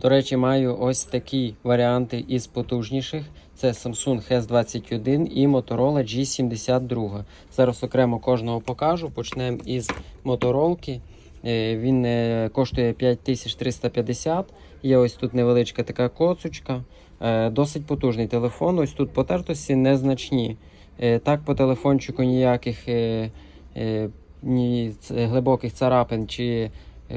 До речі, маю ось такі варіанти із потужніших. Це Samsung S21 і Motorola G72. Зараз окремо кожного покажу. Почнемо із Motorola. Е, Він е, коштує 5350. Є ось тут невеличка така коцочка. Е, Досить потужний телефон. Ось тут потертості незначні. Так, по телефончику ніяких ні глибоких царапин чи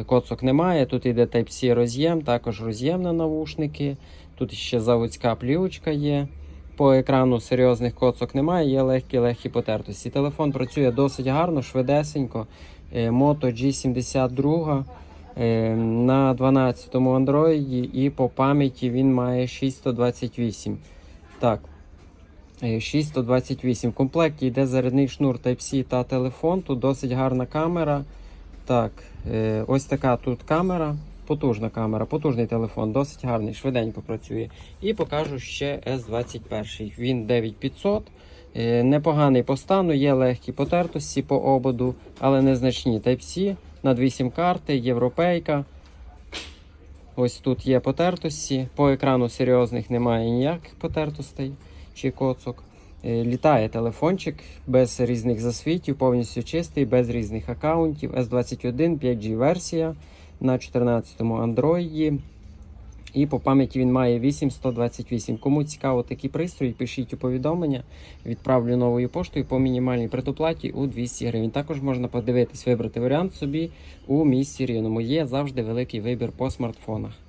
коцок немає. Тут іде Type-C роз'єм, також роз'єм на навушники. Тут ще заводська плівочка є. По екрану серйозних коцок немає, є легкі-легкі потертості. Телефон працює досить гарно, швидесенько. Е, Moto G72 е, на 12-му Android і по пам'яті він має 628. Так. Е, 628. В комплекті йде зарядний шнур Type-C та телефон. Тут досить гарна камера. Так, е, ось така тут камера. Потужна камера, потужний телефон, досить гарний, швиденько працює. І покажу ще S21. Він 9500. Е, непоганий по стану, є легкі потертості по ободу, але незначні. Type-C на 8 карти, європейка. Ось тут є потертості. По екрану серйозних немає ніяких потертостей чи коцок. Е, Літає телефончик без різних засвітів, повністю чистий, без різних аккаунтів. S21 5G версія на 14-му Android. І по пам'яті він має 8128. Кому цікаво такий пристрій, пишіть у повідомлення. Відправлю новою поштою по мінімальній предоплаті у 200 гривень. Також можна подивитись, вибрати варіант собі у місті Рівному. Є завжди великий вибір по смартфонах.